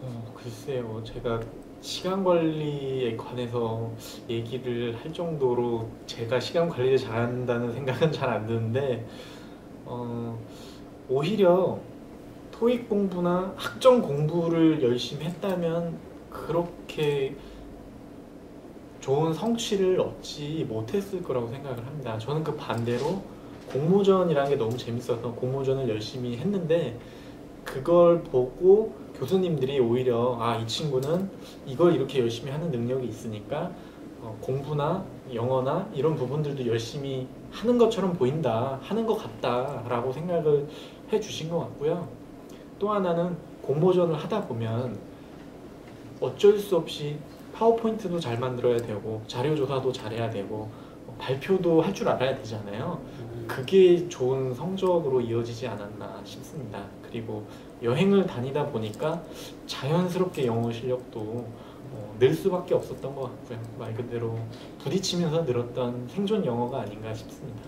어, 글쎄요. 제가 시간 관리에 관해서 얘기를 할 정도로 제가 시간 관리를 잘한다는 생각은 잘 안 드는데 어, 오히려 토익 공부나 학점 공부를 열심히 했다면 그렇게 좋은 성취를 얻지 못했을 거라고 생각을 합니다. 저는 그 반대로 공모전이라는 게 너무 재밌어서 공모전을 열심히 했는데 그걸 보고 교수님들이 오히려 아, 이 친구는 이걸 이렇게 열심히 하는 능력이 있으니까 어, 공부나 영어나 이런 부분들도 열심히 하는 것처럼 보인다, 하는 것 같다라고 생각을 해 주신 것 같고요. 또 하나는 공모전을 하다 보면 어쩔 수 없이 파워포인트도 잘 만들어야 되고 자료 조사도 잘해야 되고 어, 발표도 할 줄 알아야 되잖아요. 그게 좋은 성적으로 이어지지 않았나 싶습니다. 그리고 여행을 다니다 보니까 자연스럽게 영어 실력도 어, 늘 수밖에 없었던 것 같고요. 말 그대로 부딪히면서 늘었던 생존 영어가 아닌가 싶습니다.